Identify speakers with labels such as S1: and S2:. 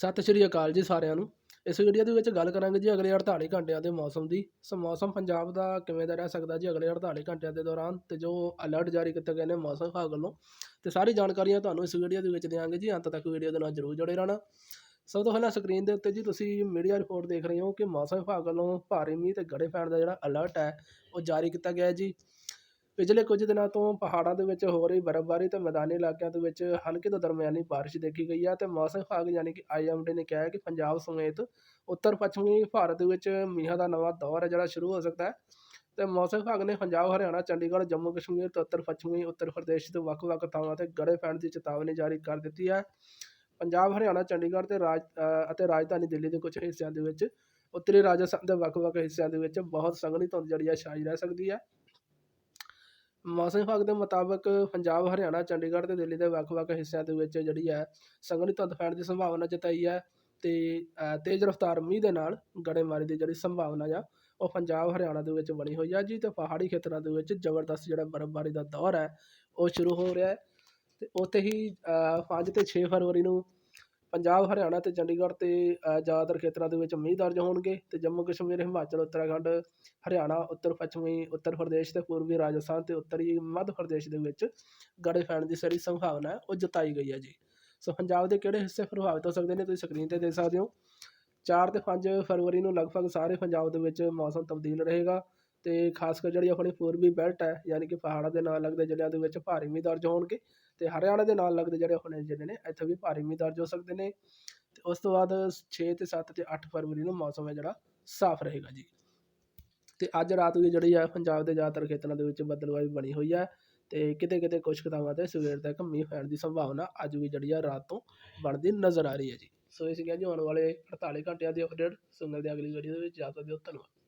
S1: ਸਤਿ ਸ਼੍ਰੀ ਅਕਾਲ ਜੀ ਸਾਰਿਆਂ ਨੂੰ। ਇਸ ਵੀਡੀਓ ਦੇ ਵਿੱਚ ਗੱਲ ਕਰਾਂਗੇ ਜੀ ਅਗਲੇ 48 ਘੰਟਿਆਂ ਦੇ ਮੌਸਮ ਦੀ। ਸੋ ਮੌਸਮ ਪੰਜਾਬ ਦਾ ਕਿਵੇਂ ਦਾ ਰਹਿ ਸਕਦਾ ਜੀ ਅਗਲੇ 48 ਘੰਟਿਆਂ ਦੇ ਦੌਰਾਨ? ਤੇ ਜੋ ਅਲਰਟ ਜਾਰੀ ਕੀਤੇ ਗਏ ਨੇ ਮੌਸਮ ਵਿਭਾਗ ਵੱਲੋਂ, ਤੇ ਸਾਰੀ ਜਾਣਕਾਰੀਆਂ ਤੁਹਾਨੂੰ ਇਸ ਵੀਡੀਓ ਦੇ ਵਿੱਚ ਦਿਆਂਗੇ ਜੀ। ਅੰਤ ਤੱਕ ਵੀਡੀਓ ਦੇ ਨਾਲ ਜਰੂਰ ਜੁੜੇ ਰਹਿਣਾ। ਸਭ ਤੋਂ ਪਹਿਲਾਂ ਸਕਰੀਨ ਦੇ ਉੱਤੇ ਜੀ ਤੁਸੀਂ ਮੀਡੀਆ ਰਿਪੋਰਟ ਦੇਖ ਰਹੇ ਹੋ ਕਿ ਮੌਸਮ ਵਿਭਾਗ ਵੱਲੋਂ ਭਾਰੀ ਮੀਂਹ ਤੇ ਗੜੇ ਪੈਣ ਦਾ ਜਿਹੜਾ ਅਲਰਟ ਹੈ, ਉਹ ਜਾਰੀ ਕੀਤਾ ਗਿਆ ਜੀ। ਪਿਛਲੇ ਕੁਝ ਦਿਨਾਂ ਤੋਂ ਪਹਾੜਾਂ ਦੇ ਵਿੱਚ ਹੋ ਰਹੀ ਬਰਫ਼ਬਾਰੀ ਅਤੇ ਮੈਦਾਨੀ ਇਲਾਕਿਆਂ ਦੇ ਵਿੱਚ ਹਲਕੀ ਤੋਂ ਦਰਮਿਆਨੀ ਬਾਰਿਸ਼ ਦੇਖੀ ਗਈ ਹੈ ਅਤੇ ਮੌਸਮ ਵਿਭਾਗ ਯਾਨੀ ਕਿ ਆਈਐਮਡੀ ਨੇ ਕਿਹਾ ਹੈ ਕਿ ਪੰਜਾਬ ਸਮੇਤ ਉੱਤਰ ਪੱਛਮੀ ਭਾਰਤ ਦੇ ਵਿੱਚ ਮੀਂਹਾਂ ਦਾ ਨਵਾਂ ਦੌਰ ਹੈ, ਜਿਹੜਾ ਸ਼ੁਰੂ ਹੋ ਸਕਦਾ ਹੈ। ਤੇ ਮੌਸਮ ਵਿਭਾਗ ਨੇ ਪੰਜਾਬ, ਹਰਿਆਣਾ, ਚੰਡੀਗੜ੍ਹ, ਜੰਮੂ, ਕਸ਼ਮੀਰ ਤੇ ਉੱਤਰ ਪੱਛਮੀ, ਉੱਤਰ ਪ੍ਰਦੇਸ਼ ਦੇ ਵੱਖ-ਵੱਖ ਥਾਵਾਂ ਤੇ ਗੜੇ ਪੈਣ ਦੀ ਚੇਤਾਵਨੀ ਜਾਰੀ ਕਰ ਦਿੱਤੀ ਹੈ। ਪੰਜਾਬ, ਹਰਿਆਣਾ, ਚੰਡੀਗੜ੍ਹ ਤੇ ਰਾਜ ਅਤੇ ਰਾਜਧਾਨੀ ਦਿੱਲੀ ਦੇ ਕੁਝ ਹਿੱਸਿਆਂ ਦੇ ਵਿੱਚ ਉੱਤਰੀ ਰਾਜਸਥਾਨ ਦੇ ਵੱਖ-ਵੱਖ ਹਿੱਸਿਆਂ ਦੇ ਵਿੱਚ ਬਹੁਤ ਸੰਘਣੀ ਧੁੰਦ ਜਿਹੜੀ ਹੈ ਛਾਈ ਰਹਿ ਸਕਦੀ ਹੈ। ਮੌਸਮ ਵਿਭਾਗ ਦੇ ਮੁਤਾਬਕ ਪੰਜਾਬ, ਹਰਿਆਣਾ, ਚੰਡੀਗੜ੍ਹ ਅਤੇ ਦਿੱਲੀ ਦੇ ਵੱਖ-ਵੱਖ ਹਿੱਸਿਆਂ ਦੇ ਵਿੱਚ ਜਿਹੜੀ ਹੈ ਸੰਘਣੀ ਧੁੰਦ ਪੈਣ ਦੀ ਸੰਭਾਵਨਾ ਜਤਾਈ ਹੈ ਅਤੇ ਤੇਜ਼ ਰਫ਼ਤਾਰ ਮੀਂਹ ਦੇ ਨਾਲ ਗੜੇਮਾਰੀ ਦੀ ਜਿਹੜੀ ਸੰਭਾਵਨਾ ਆ, ਉਹ ਪੰਜਾਬ, ਹਰਿਆਣਾ ਦੇ ਵਿੱਚ ਬਣੀ ਹੋਈ ਆ ਜੀ ਤੇ ਪਹਾੜੀ ਖੇਤਰਾਂ ਦੇ ਵਿੱਚ ਜ਼ਬਰਦਸਤ ਜਿਹੜਾ ਬਰਫ਼ਬਾਰੀ ਦਾ ਦੌਰ ਹੈ, ਉਹ ਸ਼ੁਰੂ ਹੋ ਰਿਹਾ ਹੈ ਤੇ ਉੱਥੇ ਹੀ ਪੰਜ ਅਤੇ ਛੇ ਫਰਵਰੀ ਨੂੰ ਪੰਜਾਬ, ਹਰਿਆਣਾ ਅਤੇ ਚੰਡੀਗੜ੍ਹ ਤੇ ਜ਼ਿਆਦਾਤਰ ਖੇਤਰਾਂ ਦੇ ਵਿੱਚ ਮੀਂਹ ਦਰਜ ਹੋਣਗੇ ਅਤੇ ਜੰਮੂ ਕਸ਼ਮੀਰ, ਹਿਮਾਚਲ, ਉੱਤਰਾਖੰਡ, ਹਰਿਆਣਾ, ਉੱਤਰ ਪੱਛਮੀ, ਉੱਤਰ ਪ੍ਰਦੇਸ਼ ਅਤੇ ਪੂਰਬੀ ਰਾਜਸਥਾਨ ਅਤੇ ਉੱਤਰੀ ਮੱਧ ਪ੍ਰਦੇਸ਼ ਦੇ ਵਿੱਚ ਗੜੇ ਪੈਣ ਦੀ ਸਾਰੀ ਸੰਭਾਵਨਾ ਹੈ ਉਹ ਜਤਾਈ ਗਈ ਹੈ ਜੀ। ਸੋ ਪੰਜਾਬ ਦੇ ਕਿਹੜੇ ਹਿੱਸੇ ਪ੍ਰਭਾਵਿਤ ਹੋ ਸਕਦੇ ਨੇ ਤੁਸੀਂ ਸਕਰੀਨ ਤੇ ਦੇਖ ਸਕਦੇ ਹੋ। 4 ਤੇ 5 ਫਰਵਰੀ ਨੂੰ ਲਗਭਗ ਸਾਰੇ ਪੰਜਾਬ ਦੇ ਵਿੱਚ ਮੌਸਮ ਤਬਦੀਲ ਰਹੇਗਾ। ਅਤੇ ਖਾਸ ਕਰ ਜਿਹੜੀ ਆਪਣੀ ਪੂਰਬੀ ਬੈਲਟ ਹੈ, ਯਾਨੀ ਕਿ ਪਹਾੜਾਂ ਦੇ ਨਾਲ ਲੱਗਦੇ ਜ਼ਿਲ੍ਹਿਆਂ ਦੇ ਵਿੱਚ ਭਾਰੀ ਮੀਂਹ ਦਰਜ ਹੋਣਗੇ ਅਤੇ ਹਰਿਆਣਾ ਦੇ ਨਾਲ ਲੱਗਦੇ ਜਿਹੜੇ ਆਪਣੇ ਜ਼ਿਲ੍ਹੇ ਨੇ, ਇੱਥੇ ਵੀ ਭਾਰੀ ਮੀਂਹ ਦਰਜ ਹੋ ਸਕਦੇ ਨੇ ਅਤੇ ਉਸ ਤੋਂ ਬਾਅਦ ਛੇ ਅਤੇ ਸੱਤ ਅਤੇ ਅੱਠ ਫਰਵਰੀ ਨੂੰ ਮੌਸਮ ਹੈ ਜਿਹੜਾ ਸਾਫ਼ ਰਹੇਗਾ ਜੀ। ਅਤੇ ਅੱਜ ਰਾਤ ਵੀ ਜਿਹੜੀ ਹੈ ਪੰਜਾਬ ਦੇ ਜ਼ਿਆਦਾਤਰ ਖੇਤਰਾਂ ਦੇ ਵਿੱਚ ਬੱਦਲਵਾਈ ਬਣੀ ਹੋਈ ਹੈ ਅਤੇ ਕਿਤੇ ਕਿਤੇ ਕੁਛ ਕਿਤਾਬਾਂ ਤੇ ਸਵੇਰ ਤੱਕ ਮੀਂਹ ਪੈਣ ਦੀ ਸੰਭਾਵਨਾ ਅੱਜ ਵੀ ਜਿਹੜੀ ਆ ਰਾਤ ਤੋਂ ਬਣਦੀ ਨਜ਼ਰ ਆ ਰਹੀ ਹੈ ਜੀ। ਸੋ ਇਹ ਸੀਗਾ ਜੀ ਆਉਣ ਵਾਲੇ 48 ਘੰਟਿਆਂ ਦੀ ਅਪਡੇਟ ਸੋ ਮਿਲਦੇ ਅਗਲੀ ਵੀਡੀਓ ਦੇ ਵਿੱਚ ਜਾ ਸਕਦੇ ਹੋ, ਧੰਨਵਾਦ।